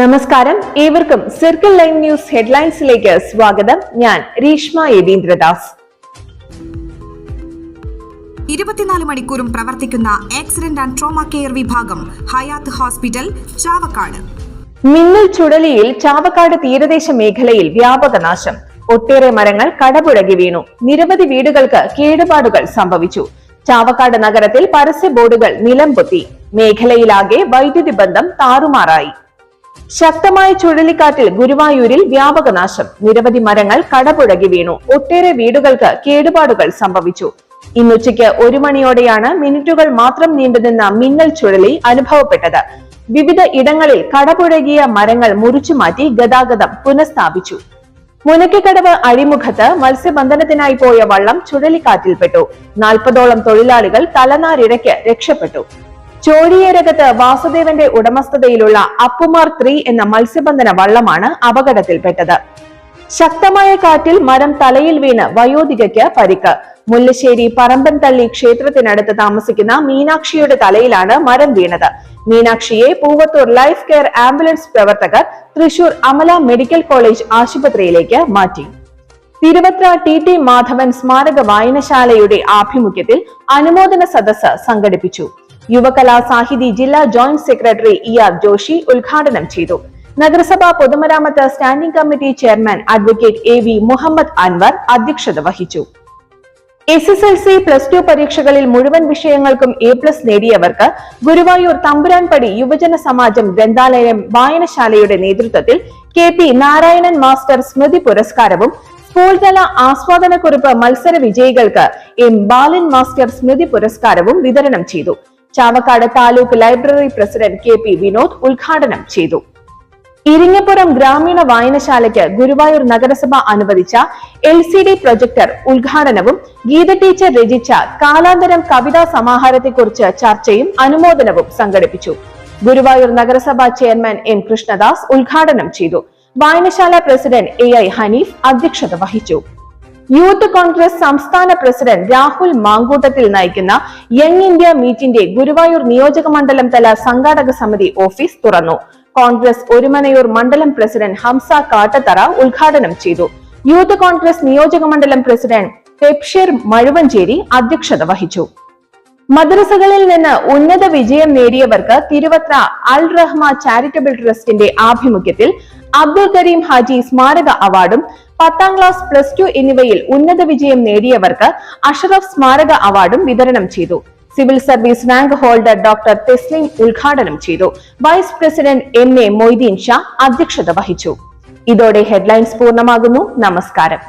നമസ്കാരം. ഏവർക്കും circle line news ഹെഡ്ലൈൻസിലേക്ക് സ്വാഗതം. ഞാൻ രീഷ്മ യതീന്ദ്രദാസ്. ഇരുപത്തിനാല് മണിക്കൂറും പ്രവർത്തിക്കുന്ന ആക്സിഡന്റ് ആൻഡ് ട്രോമ കെയർ വിഭാഗം ഹയാത്ത് ഹോസ്പിറ്റൽ ചാവക്കാട്. മിന്നൽ ചുഴലിയിൽ ചാവക്കാട് തീരദേശ മേഖലയിൽ വ്യാപക നാശം. ഒട്ടേറെ മരങ്ങൾ കടപുഴകി വീണു. നിരവധി വീടുകൾക്ക് കേടുപാടുകൾ സംഭവിച്ചു. ചാവക്കാട് നഗരത്തിൽ പരസ്യ ബോർഡുകൾ നിലം പൊത്തി മേഖലയിലാകെ വൈദ്യുതി ബന്ധം താറുമാറായി. ശക്തമായ ചുഴലിക്കാറ്റിൽ ഗുരുവായൂരിൽ വ്യാപക നാശം. നിരവധി മരങ്ങൾ കടപുഴകി വീണു. ഒട്ടേറെ വീടുകൾക്ക് കേടുപാടുകൾ സംഭവിച്ചു. ഇന്നുച്ചയ്ക്ക് ഒരു മണിയോടെയാണ് മിനിറ്റുകൾ മാത്രം നീണ്ടുനിന്ന മിന്നൽ ചുഴലി അനുഭവപ്പെട്ടത്. വിവിധ ഇടങ്ങളിൽ കടപുഴകിയ മരങ്ങൾ മുറിച്ചുമാറ്റി ഗതാഗതം പുനഃസ്ഥാപിച്ചു. മുനക്കിക്കടവ് അഴിമുഖത്ത് മത്സ്യബന്ധനത്തിനായി പോയ വള്ളം ചുഴലിക്കാറ്റിൽപ്പെട്ടു. നാൽപ്പതോളം തൊഴിലാളികൾ തലനാരിഴയ്ക്ക് രക്ഷപ്പെട്ടു. ചോഴിയേരകത്ത് വാസുദേവന്റെ ഉടമസ്ഥതയിലുള്ള അപ്പുമാർ ത്രീ എന്ന മത്സ്യബന്ധന വള്ളമാണ് അപകടത്തിൽപ്പെട്ടത്. ശക്തമായ കാറ്റിൽ മരം തലയിൽ വീണ് വയോധികയ്ക്ക് പരിക്ക്. മുല്ലശ്ശേരി പറമ്പൻതള്ളി ക്ഷേത്രത്തിനടുത്ത് താമസിക്കുന്ന മീനാക്ഷിയുടെ തലയിലാണ് മരം വീണത്. മീനാക്ഷിയെ പൂവത്തൂർ ലൈഫ് കെയർ ആംബുലൻസ് പ്രവർത്തകർ തൃശൂർ അമല മെഡിക്കൽ കോളേജ് ആശുപത്രിയിലേക്ക് മാറ്റി. തിരുവത്ര ടി ടി മാധവൻ സ്മാരക വായനശാലയുടെ ആഭിമുഖ്യത്തിൽ അനുമോദന സദസ്സ് സംഘടിപ്പിച്ചു. യുവകലാ സാഹിതി ജില്ലാ joint secretary E R Joshi ഉദ്ഘാടനം ചെയ്തു. നഗരസഭാ പൊതുമരാമത്ത് standing committee chairman advocate A V Muhammad Anwar അധ്യക്ഷത വഹിച്ചു. S S L C plus two പരീക്ഷകളിൽ മുഴുവൻ വിഷയങ്ങൾക്കും എ പ്ലസ് നേടിയവർക്ക് ഗുരുവായൂർ തമ്പുരാൻപടി യുവജന സമാജം ഗ്രന്ഥാലയം വായനശാലയുടെ നേതൃത്വത്തിൽ കെ പി നാരായണൻ മാസ്റ്റർ സ്മൃതി പുരസ്കാരവും സ്കൂൾ തല ആസ്വാദനക്കുറിപ്പ് മത്സര വിജയികൾക്ക് എം ബാലൻ മാസ്റ്റർ സ്മൃതി പുരസ്കാരവും വിതരണം ചെയ്തു. Chavakkad taluk library president K P Vinod ഉദ്ഘാടനം ചെയ്തു. ഇരിങ്ങപ്പുറം ഗ്രാമീണ വായനശാലയ്ക്ക് ഗുരുവായൂർ നഗരസഭ അനുവദിച്ച എൽ സി ഡി പ്രൊജക്ടർ ഉദ്ഘാടനവും ഗീത ടീച്ചർ രചിച്ച കാലാന്തരം കവിതാ സമാഹാരത്തെക്കുറിച്ച് ചർച്ചയും അനുമോദനവും സംഘടിപ്പിച്ചു. ഗുരുവായൂർ നഗരസഭ ചെയർമാൻ എം കൃഷ്ണദാസ് ഉദ്ഘാടനം ചെയ്തു. വായനശാല പ്രസിഡന്റ് എ ഐ ഹനീഫ് അധ്യക്ഷത വഹിച്ചു. യൂത്ത് കോൺഗ്രസ് സംസ്ഥാന പ്രസിഡന്റ് രാഹുൽ മാങ്കൂട്ടത്തിൽ നയിക്കുന്ന യങ് ഇന്ത്യ മീറ്റിന്റെ ഗുരുവായൂർ നിയോജക മണ്ഡലം തല സംഘാടക സമിതി ഓഫീസ് തുറന്നു. കോൺഗ്രസ് ഒരുമനയൂർ മണ്ഡലം പ്രസിഡന്റ് ഹംസ കാട്ടത്തറ ഉദ്ഘാടനം ചെയ്തു. യൂത്ത് കോൺഗ്രസ് നിയോജക മണ്ഡലം പ്രസിഡന്റ് പെപ്ഷീർ മഴുവഞ്ചേരി അധ്യക്ഷത വഹിച്ചു. മദ്രസകളിൽ നിന്ന് ഉന്നത വിജയം നേടിയവർക്ക് തിരുവത്ര അൽ റഹ്മ ചാരിറ്റബിൾ ട്രസ്റ്റിന്റെ ആഭിമുഖ്യത്തിൽ അബ്ദുൽ കരീം ഹാജി സ്മാരക അവാർഡും പത്താം ക്ലാസ് പ്ലസ് ടു എന്നിവയിൽ ഉന്നത വിജയം നേടിയവർക്ക് അഷറഫ് സ്മാരക അവാർഡും വിതരണം ചെയ്തു. Civil service rank holder doctor Thaslim ഉദ്ഘാടനം ചെയ്തു. Vice president M A Moideen Shah അധ്യക്ഷത വഹിച്ചു. ഇതോടെ ഹെഡ്ലൈൻസ് പൂർണമാകുന്നു. നമസ്കാരം.